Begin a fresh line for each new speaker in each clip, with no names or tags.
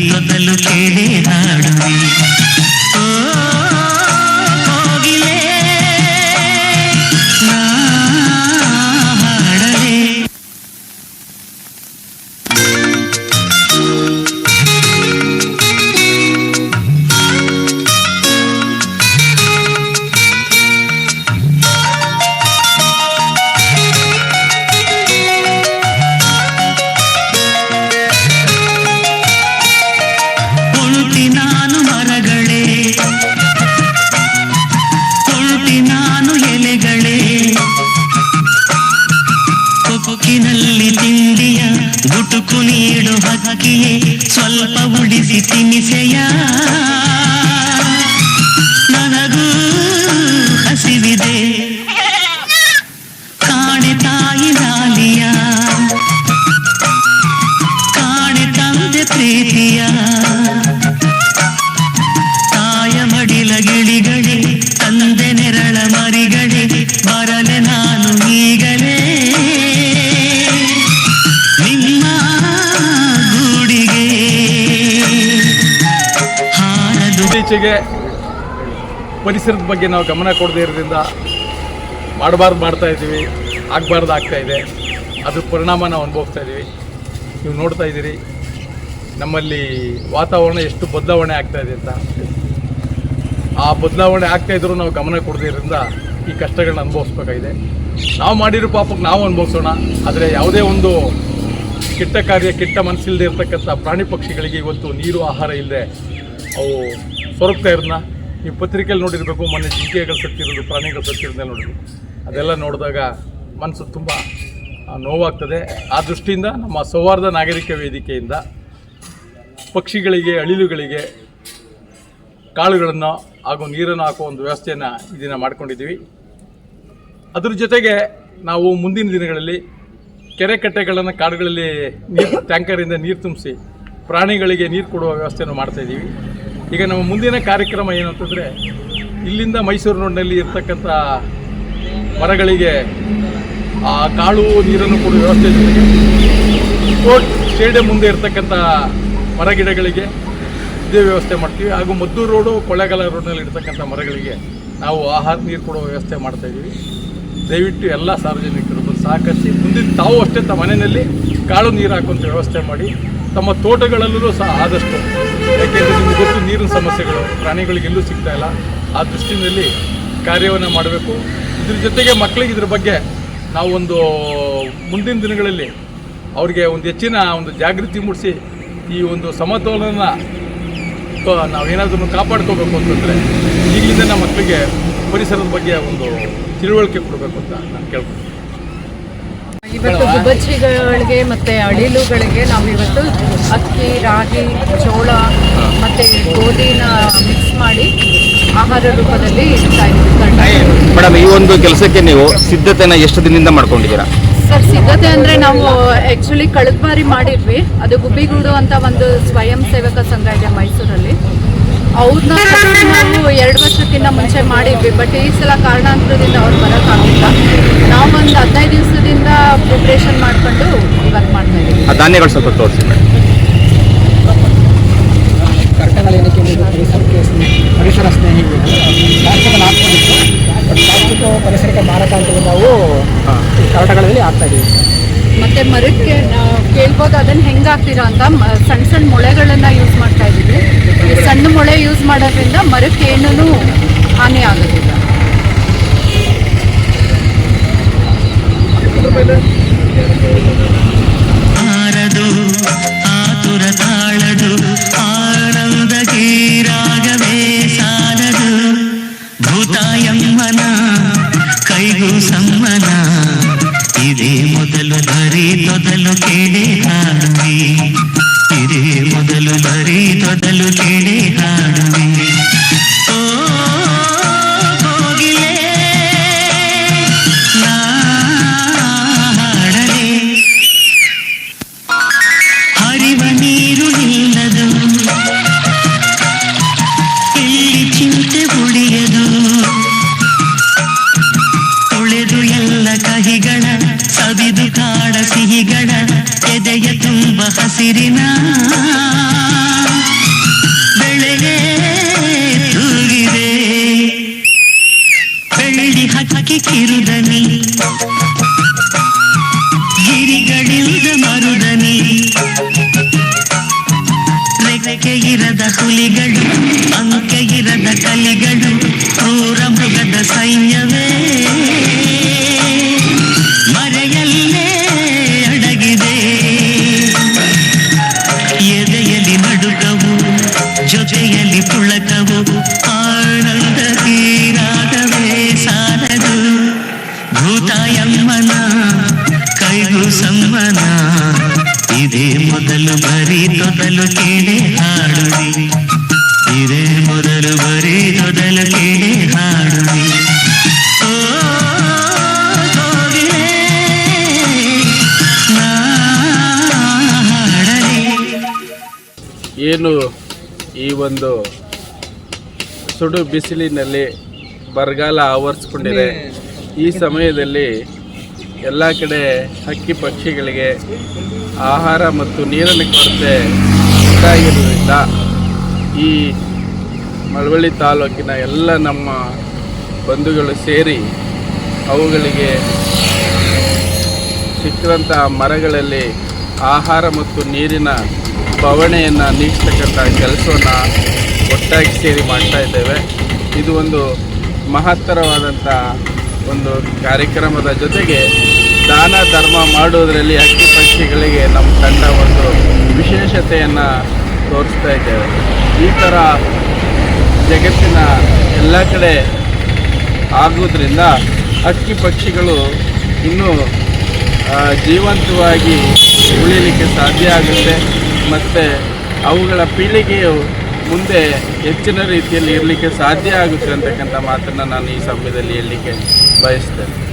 ಮೊದಲು ಬರೀ ತೊದಲು ಸ್ವಲ್ಪ ಉಳಿಸಿ ತಿನಿಸೆಯ
ಇತ್ತೀಚೆಗೆ ಪರಿಸರದ ಬಗ್ಗೆ ನಾವು ಗಮನ ಕೊಡದೇ ಇರೋದ್ರಿಂದ ಮಾಡಬಾರ್ದು ಮಾಡ್ತಾ ಇದ್ದೀವಿ, ಆಗಬಾರ್ದು ಆಗ್ತಾ ಇದೆ. ಅದ್ರ ಪರಿಣಾಮ ನಾವು ಅನುಭವಿಸ್ತಾ ಇದ್ದೀವಿ. ನೀವು ನೋಡ್ತಾ ಇದ್ದೀರಿ, ನಮ್ಮಲ್ಲಿ ವಾತಾವರಣ ಎಷ್ಟು ಬದಲಾವಣೆ ಆಗ್ತಾ ಇದೆ ಅಂತ. ಆ ಬದಲಾವಣೆ ಆಗ್ತಾ ಇದ್ರೂ ನಾವು ಗಮನ ಕೊಡದೇ ಇರೋದ್ರಿಂದ ಈ ಕಷ್ಟಗಳನ್ನ ಅನುಭವಿಸ್ಬೇಕಾಗಿದೆ. ನಾವು ಮಾಡಿರೋ ಪಾಪಕ್ಕೆ ನಾವು ಅನುಭವಿಸೋಣ, ಆದರೆ ಯಾವುದೇ ಒಂದು ಕೆಟ್ಟ ಕಾರ್ಯ, ಕೆಟ್ಟ ಮನಸ್ಸಿಲ್ಲದೆ ಇರತಕ್ಕಂಥ ಪ್ರಾಣಿ ಪಕ್ಷಿಗಳಿಗೆ ಇವತ್ತು ನೀರು, ಆಹಾರ ಇಲ್ಲದೆ ಅವು ಸೊರಗ್ತಾ ಇರೋದನ್ನ ನೀವು ಪತ್ರಿಕೆಯಲ್ಲಿ ನೋಡಿರಬೇಕು, ಮೊನ್ನೆ ಜಿಂಕೆಗಳು ಸತ್ತಿರೋದು ಪ್ರಾಣಿಗಳು ಸತ್ತಿರೋದನ್ನ ನೋಡಿದ್ವಿ. ಅದೆಲ್ಲ ನೋಡಿದಾಗ ಮನಸ್ಸು ತುಂಬ ನೋವಾಗ್ತದೆ. ಆ ದೃಷ್ಟಿಯಿಂದ ನಮ್ಮ ಸೌಹಾರ್ದ ನಾಗರಿಕ ವೇದಿಕೆಯಿಂದ ಪಕ್ಷಿಗಳಿಗೆ, ಅಳಿಲುಗಳಿಗೆ, ಕಾಳುಗಳನ್ನು ಹಾಗೂ ನೀರನ್ನು ಹಾಕುವ ಒಂದು ವ್ಯವಸ್ಥೆಯನ್ನು ಈ ದಿನ ಮಾಡ್ಕೊಂಡಿದ್ದೀವಿ. ಅದ್ರ ಜೊತೆಗೆ ನಾವು ಮುಂದಿನ ದಿನಗಳಲ್ಲಿ ಕೆರೆ ಕಟ್ಟೆಗಳನ್ನು ಕಾಡುಗಳಲ್ಲಿ ನೀರು, ಟ್ಯಾಂಕರಿಂದ ನೀರು ತುಂಬಿಸಿ ಪ್ರಾಣಿಗಳಿಗೆ ನೀರು ಕೊಡುವ ವ್ಯವಸ್ಥೆಯನ್ನು ಮಾಡ್ತಾ ಇದ್ದೀವಿ. ಈಗ ನಮ್ಮ ಮುಂದಿನ ಕಾರ್ಯಕ್ರಮ ಏನು ಅಂತಂದರೆ ಇಲ್ಲಿಂದ ಮೈಸೂರು ರೋಡ್ನಲ್ಲಿ ಇರ್ತಕ್ಕಂಥ ಮರಗಳಿಗೆ ಆ ಕಾಳು ನೀರನ್ನು ಕೊಡುವ ವ್ಯವಸ್ಥೆ ಜೊತೆಗೆ ಕೋರ್ಟ್ ಸ್ಟೇಡಿಯಂ ಮುಂದೆ ಇರ್ತಕ್ಕಂಥ ಮರಗಿಡಗಳಿಗೆ ಇದೇ ವ್ಯವಸ್ಥೆ ಮಾಡ್ತೀವಿ. ಹಾಗೂ ಮದ್ದೂರು ರೋಡು, ಕೊಳ್ಳೇಗಾಲ ರೋಡ್ನಲ್ಲಿ ಇರ್ತಕ್ಕಂಥ ಮರಗಳಿಗೆ ನಾವು ಆಹಾರ ನೀರು ಕೊಡುವ ವ್ಯವಸ್ಥೆ ಮಾಡ್ತಾಯಿದ್ದೀವಿ ದಯವಿಟ್ಟು ಎಲ್ಲ ಸಾರ್ವಜನಿಕರು ಸಹಕರಿಸಿ, ಮುಂದಿನ ತಾವು ಅಷ್ಟೇ ತಮ್ಮ ಮನೆಯಲ್ಲಿ ಕಾಳು ನೀರು ಹಾಕುವಂಥ ವ್ಯವಸ್ಥೆ ಮಾಡಿ, ತಮ್ಮ ತೋಟಗಳಲ್ಲೂ ಸಹ ಆದಷ್ಟು ಯಾಕೆಂದರೆ ನಿಮ್ಗೆ ಗೊತ್ತು, ನೀರಿನ ಸಮಸ್ಯೆಗಳು ಪ್ರಾಣಿಗಳಿಗೆಲ್ಲೂ ಸಿಗ್ತಾ ಇಲ್ಲ. ಆ ದೃಷ್ಟಿನಲ್ಲಿ ಕಾರ್ಯವನ್ನು ಮಾಡಬೇಕು. ಇದ್ರ ಜೊತೆಗೆ ಮಕ್ಕಳಿಗೆ ಇದ್ರ ಬಗ್ಗೆ ನಾವು ಒಂದು ಮುಂದಿನ ದಿನಗಳಲ್ಲಿ ಅವ್ರಿಗೆ ಒಂದು ಹೆಚ್ಚಿನ ಒಂದು ಜಾಗೃತಿ ಮೂಡಿಸಿ ಈ ಒಂದು ಸಮತೋಲನ ನಾವೇನಾದ್ರೂ ಕಾಪಾಡ್ಕೋಬೇಕು ಅಂತಂದರೆ ಈಗಲಿಂದ ನಮ್ಮ ಮಕ್ಕಳಿಗೆ ಪರಿಸರದ ಬಗ್ಗೆ ಒಂದು ತಿಳುವಳಿಕೆ ಕೊಡಬೇಕು ಅಂತ ನಾನು
ಇವತ್ತು ಗುಬ್ಬಚ್ಚಿಗಳಿಗೆ ಮತ್ತೆ ಅಳಿಲುಗಳಿಗೆ ನಾವು ಇವತ್ತು ಅಕ್ಕಿ ರಾಗಿ ಜೋಳ ಮತ್ತೆ ಗೋಧಿನ ಮಿಕ್ಸ್ ಮಾಡಿ ಆಹಾರ ರೂಪದಲ್ಲಿ ಇಡ್ತಾ ಇದ್ದೀವಿ.
ಮೇಡಮ್ ಈ ಒಂದು ಕೆಲಸಕ್ಕೆ ನೀವು ಸಿದ್ಧತೆನ ಎಷ್ಟು ದಿನದಿಂದ ಮಾಡ್ಕೊಂಡಿದ್ದೀರಾ?
ಸರ್ ಸಿದ್ಧತೆ ಅಂದ್ರೆ ನಾವು ಆ್ಯಕ್ಚುಲಿ ಕಳೆದ ಬಾರಿ ಮಾಡಿದ್ವಿ. ಅದು ಗುಬ್ಬಿಗೂಡು ಅಂತ ಒಂದು ಸ್ವಯಂ ಸೇವಕ ಸಂಘ ಇದೆ ಮೈಸೂರಲ್ಲಿ. ಅವ್ರನ್ನ ನಾವು ಎರಡು ವರ್ಷಕ್ಕಿಂತ ಮುಂಚೆ ಮಾಡಿದ್ವಿ. ಬಟ್ ಈ ಸಲ ಕಾರಣಾಂತರದಿಂದ ಅವ್ರು ಬರೋಕ್ಕಾಗಿಲ್ಲ ನಾವು ಒಂದು ಹದಿನೈದು ದಿವಸದಿಂದ ಪ್ರಿಪ್ರೇಷನ್ ಮಾಡ್ಕೊಂಡು ಇವತ್ತು ಮಾಡ್ತಾ ಇದ್ದೀವಿ
ಆ ಧಾನ್ಯಗಳು ಸ್ವಲ್ಪ ತೋರಿಸಿ ಮೇಡಮ್.
ಪರಿಸರ ಸ್ನೇಹಿ ಪರಿಸರಕ್ಕೆ ಅಂತ ನಾವು ಕರ್ಟಗಳಲ್ಲಿ ಹಾಕ್ತಾ ಇದ್ದೀವಿ
ಮತ್ತೆ ಮರಕ್ಕೆ ಕೇಳ್ಬೋದು ಅದನ್ನ ಹೆಂಗೆ ಹಾಕ್ತೀರಾ ಅಂತ. ಸಣ್ಣ ಸಣ್ಣ ಮೊಳೆಗಳನ್ನ ಯೂಸ್ ಮಾಡ್ತಾ ಇದೀವಿ ಸಣ್ಣ ಮೊಳೆ ಯೂಸ್ ಮಾಡೋದ್ರಿಂದ ಮರಕ್ಕೆ ಏನೂ ಹಾನಿ ಆಗೋದಿಲ್ಲ.
ಕಿರುದನಿ ಗಿರಿಗಳಿಲ್ದ ಮರುದನಿ. ರೆಕ್ಕೆ ಇರದ ಹುಲಿಗಳು ಅಂಕೆ ಇರದ ಕಲಿಗಳು, ಕ್ರೂರ ಮೃಗದ ಸೈನ್ಯವೇ. ಮರೆಯಲ್ಲೇ ಅಡಗಿದೆ. ಎದೆಯಲ್ಲಿ ನಡುಕವು, ಜೊತೆಯಲ್ಲಿ ಪುಳಕವು
ಏನು ಈ ಒಂದು ಸುಡು ಬಿಸಿಲಿನಲ್ಲಿ ಬರಗಾಲ ಆವರಿಸ್ಕೊಂಡಿದೆ. ಈ ಸಮಯದಲ್ಲಿ ಎಲ್ಲ ಕಡೆ ಹಕ್ಕಿ ಪಕ್ಷಿಗಳಿಗೆ ಆಹಾರ ಮತ್ತು ನೀರಿನ ಕೊರತೆ ಉಂಟಾಗಿರುವುದರಿಂದ ಈ ಮಳವಳ್ಳಿ ತಾಲೂಕಿನ ಎಲ್ಲ ನಮ್ಮ ಬಂಧುಗಳು ಸೇರಿ ಅವುಗಳಿಗೆ ಸಿಕ್ಕಿದಂಥ ಮರಗಳಲ್ಲಿ ಆಹಾರ ಮತ್ತು ನೀರಿನ ಬವಣೆಯನ್ನು ನೀಡ್ತಕ್ಕಂಥ ಕೆಲಸವನ್ನು ಒಟ್ಟಾಗಿ ಸೇರಿ ಮಾಡ್ತಾ ಇದ್ದೇವೆ. ಇದು ಒಂದು ಮಹತ್ತರವಾದಂಥ ಒಂದು ಕಾರ್ಯಕ್ರಮದ ಜೊತೆಗೆ ದಾನ, ಧರ್ಮ ಮಾಡುವುದರಲ್ಲಿ ಹಕ್ಕಿ ಪಕ್ಷಿಗಳಿಗೆ ನಮ್ಮ ತಂಡ ಒಂದು ವಿಶೇಷತೆಯನ್ನು ತೋರಿಸ್ತಾ ಇದ್ದೇವೆ. ಈ ಥರ ಜಗತ್ತಿನ ಎಲ್ಲ ಕಡೆ ಆಗೋದ್ರಿಂದ ಹಕ್ಕಿ ಪಕ್ಷಿಗಳು ಇನ್ನೂ ಜೀವಂತವಾಗಿ ಉಳಿಯಲಿಕ್ಕೆ ಸಾಧ್ಯ ಆಗುತ್ತೆ. ಮತ್ತು ಅವುಗಳ ಪೀಳಿಗೆಯು ಮುಂದೆ ಹೆಚ್ಚಿನ ರೀತಿಯಲ್ಲಿ ಇರಲಿಕ್ಕೆ ಸಾಧ್ಯ ಆಗುತ್ತೆ ಅಂತಕ್ಕಂಥ ಮಾತನ್ನು ನಾನು ಈ ಸಮಯದಲ್ಲಿ ಹೇಳಲಿಕ್ಕೆ ಬಯಸ್ತೇನೆ.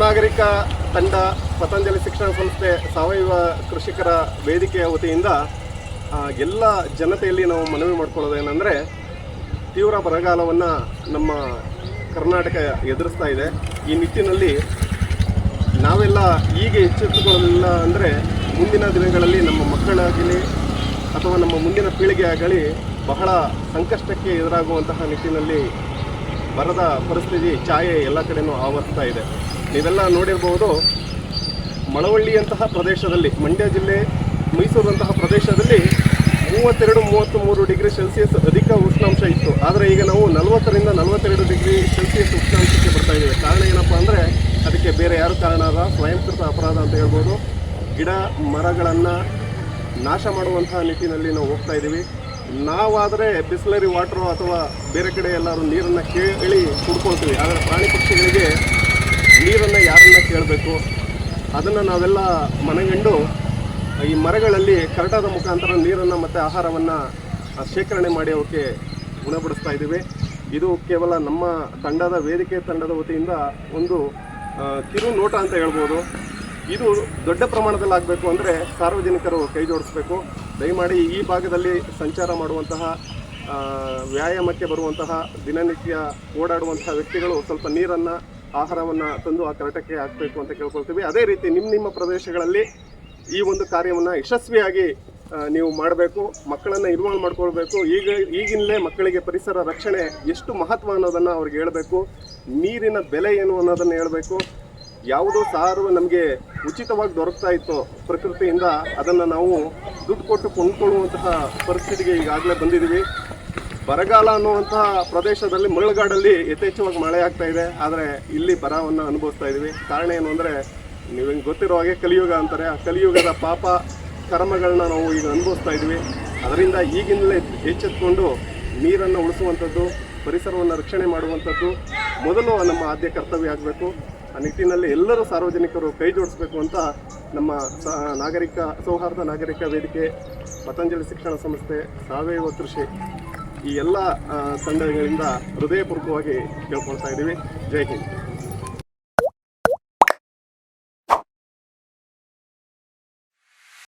ನಾಗರಿಕ ತಂಡ ಪತಂಜಲಿ ಶಿಕ್ಷಣ ಸಂಸ್ಥೆ ಸಾವಯವ ಕೃಷಿಕರ ವೇದಿಕೆಯ ವತಿಯಿಂದ ಎಲ್ಲ ಜನತೆಯಲ್ಲಿ ನಾವು ಮನವಿ ಮಾಡ್ಕೊಳ್ಳೋದೇನೆಂದರೆ ತೀವ್ರ ಬರಗಾಲವನ್ನು ನಮ್ಮ ಕರ್ನಾಟಕ ಎದುರಿಸ್ತಾ ಇದೆ. ಈ ನಿಟ್ಟಿನಲ್ಲಿ ನಾವೆಲ್ಲ ಈಗ ಎಚ್ಚೆತ್ತುಕೊಳ್ಳಲಿಲ್ಲ ಅಂದರೆ ಮುಂದಿನ ದಿನಗಳಲ್ಲಿ ನಮ್ಮ ಮಕ್ಕಳಾಗಲಿ ಅಥವಾ ನಮ್ಮ ಮುಂದಿನ ಪೀಳಿಗೆ ಆಗಲಿ ಬಹಳ ಸಂಕಷ್ಟಕ್ಕೆ ಎದುರಾಗುವಂತಹ ನಿಟ್ಟಿನಲ್ಲಿ ಬರದ ಪರಿಸ್ಥಿತಿ, ಛಾಯೆ ಎಲ್ಲ ಕಡೆಯೂ ಆವರಿಸ್ತಾ ಇದೆ. ನೀವೆಲ್ಲ ನೋಡಿರ್ಬೋದು ಮಳವಳ್ಳಿಯಂತಹ ಪ್ರದೇಶದಲ್ಲಿ, ಮಂಡ್ಯ ಜಿಲ್ಲೆ ಮೈಸೂರಂತಹ ಪ್ರದೇಶದಲ್ಲಿ ಮೂವತ್ತೆರಡು ಮೂವತ್ತ್ ಮೂರು ಡಿಗ್ರಿ ಸೆಲ್ಸಿಯಸ್ ಅಧಿಕ ಉಷ್ಣಾಂಶ ಇತ್ತು. ಆದರೆ ಈಗ ನಾವು ನಲವತ್ತರಿಂದ ನಲವತ್ತೆರಡು ಡಿಗ್ರಿ ಸೆಲ್ಸಿಯಸ್ ಉಷ್ಣಾಂಶಕ್ಕೆ ಬರ್ತಾ ಇದ್ದೇವೆ. ಕಾರಣ ಏನಪ್ಪ ಅಂದರೆ ಅದಕ್ಕೆ ಬೇರೆ ಯಾರು ಕಾರಣ ಅಲ್ಲ. ಸ್ವಯಂಕೃತ ಅಪರಾಧ ಅಂತ ಹೇಳ್ಬೋದು. ಗಿಡ, ಮರಗಳನ್ನು ನಾಶ ಮಾಡುವಂತಹ ನಿಟ್ಟಿನಲ್ಲಿ ನಾವು ಹೋಗ್ತಾ ಇದ್ದೀವಿ. ನಾವಾದರೆ ಬಿಸ್ಲರಿ ವಾಟ್ರು ಅಥವಾ ಬೇರೆ ಕಡೆ ಎಲ್ಲರೂ ನೀರನ್ನು ಕೇಳಿ ಕುಡ್ಕೊಳ್ತೀವಿ. ಆದರೆ ಪ್ರಾಣಿ ಪಕ್ಷಿಗಳಿಗೆ ನೀರನ್ನು ಯಾರನ್ನ ಕೇಳಬೇಕು? ಅದನ್ನು ನಾವೆಲ್ಲ ಮನಗಂಡು, ಈ ಮರಗಳಲ್ಲಿ ಕರಟಾದ ಮುಖಾಂತರ ನೀರನ್ನು ಮತ್ತು ಆಹಾರವನ್ನು ಶೇಖರಣೆ ಮಾಡಿ ಅವಕ್ಕೆ ಗುಣಪಡಿಸ್ತಾ ಇದ್ದೀವಿ. ಇದು ಕೇವಲ ನಮ್ಮ ತಂಡದ ವೇದಿಕೆ ತಂಡದ ವತಿಯಿಂದ ಒಂದು ಕಿರು ನೋಟ ಅಂತ ಹೇಳ್ಬೋದು. ಇದು ದೊಡ್ಡ ಪ್ರಮಾಣದಲ್ಲಿ ಆಗಬೇಕು ಅಂದರೆ ಸಾರ್ವಜನಿಕರು ಕೈ ಜೋಡಿಸ್ಬೇಕು. ದಯಮಾಡಿ ಈ ಭಾಗದಲ್ಲಿ ಸಂಚಾರ ಮಾಡುವಂತಹ ವ್ಯಾಯಾಮಕ್ಕೆ ಬರುವಂತಹ, ದಿನನಿತ್ಯ ಓಡಾಡುವಂತಹ ವ್ಯಕ್ತಿಗಳು ಸ್ವಲ್ಪ ನೀರನ್ನು ಆಹಾರವನ್ನು ತಂದು ಆ ಕರಟಕ್ಕೆ ಹಾಕಬೇಕು ಅಂತ ಕೇಳ್ಕೊಳ್ತೀವಿ. ಅದೇ ರೀತಿ ನಿಮ್ಮ ನಿಮ್ಮ ಪ್ರದೇಶಗಳಲ್ಲಿ ಈ ಒಂದು ಕಾರ್ಯವನ್ನು ಯಶಸ್ವಿಯಾಗಿ ನೀವು ಮಾಡಬೇಕು, ಮಕ್ಕಳನ್ನು ಇನ್ವಾಲ್ವ್ ಮಾಡ್ಕೊಳ್ಬೇಕು. ಈಗ ಈಗಿನಲೇ ಮಕ್ಕಳಿಗೆ ಪರಿಸರ ರಕ್ಷಣೆ ಎಷ್ಟು ಮಹತ್ವ ಅನ್ನೋದನ್ನು ಅವ್ರಿಗೆ ಹೇಳಬೇಕು. ನೀರಿನ ಬೆಲೆ ಏನು ಅನ್ನೋದನ್ನು ಹೇಳಬೇಕು. ಯಾವುದು ಸಾರು ನಮಗೆ ಉಚಿತವಾಗಿ ದೊರಕ್ತಾ ಇತ್ತು ಪ್ರಕೃತಿಯಿಂದ, ಅದನ್ನು ನಾವು ದುಡ್ಡು ಕೊಟ್ಟು ಕೊಂಡ್ಕೊಳ್ಳುವಂತಹ ಪರಿಸ್ಥಿತಿಗೆ ಈಗಾಗಲೇ ಬಂದಿದ್ದೀವಿ ಬರಗಾಲ ಅನ್ನುವಂತಹ ಪ್ರದೇಶದಲ್ಲಿ ಮರಳುಗಾಡಲ್ಲಿ ಯಥೇಚ್ಛವಾಗಿ ಮಳೆ ಆಗ್ತಾ ಇದೆ. ಆದರೆ ಇಲ್ಲಿ ಬರವನ್ನು ಅನುಭವಿಸ್ತಾ ಇದ್ದೀವಿ ಕಾರಣ ಏನು ಅಂದರೆ, ನೀವು ಗೊತ್ತಿರೋ ಹಾಗೆ ಕಲಿಯುಗ ಅಂತಾರೆ. ಆ ಕಲಿಯುಗದ ಪಾಪ ಕರ್ಮಗಳನ್ನ ನಾವು ಈಗ ಅನುಭವಿಸ್ತಾ ಇದ್ದೀವಿ ಅದರಿಂದ ಈಗಿಂದಲೇ ಎಚ್ಚೆತ್ಕೊಂಡು ನೀರನ್ನು ಉಳಿಸುವಂಥದ್ದು, ಪರಿಸರವನ್ನು ರಕ್ಷಣೆ ಮಾಡುವಂಥದ್ದು ಮೊದಲು ನಮ್ಮ ಆದ್ಯ ಕರ್ತವ್ಯ ಆಗಬೇಕು. ಆ ನಿಟ್ಟಿನಲ್ಲಿ ಎಲ್ಲರೂ ಸಾರ್ವಜನಿಕರು ಕೈ ಜೋಡಿಸಬೇಕು ಅಂತ ನಮ್ಮ ನಾಗರಿಕ ಸೌಹಾರ್ದ ನಾಗರಿಕ ವೇದಿಕೆ, ಪತಂಜಲಿ ಶಿಕ್ಷಣ ಸಂಸ್ಥೆ, ಸಾವಯವ ಕೃಷಿ ಈ ಎಲ್ಲ ಸಂಘಗಳಿಂದ ಹೃದಯಪೂರ್ವಕವಾಗಿ ಕೇಳ್ಕೊಳ್ತಾ ಇದ್ದೀವಿ. ಜೈ ಹಿಂದ್.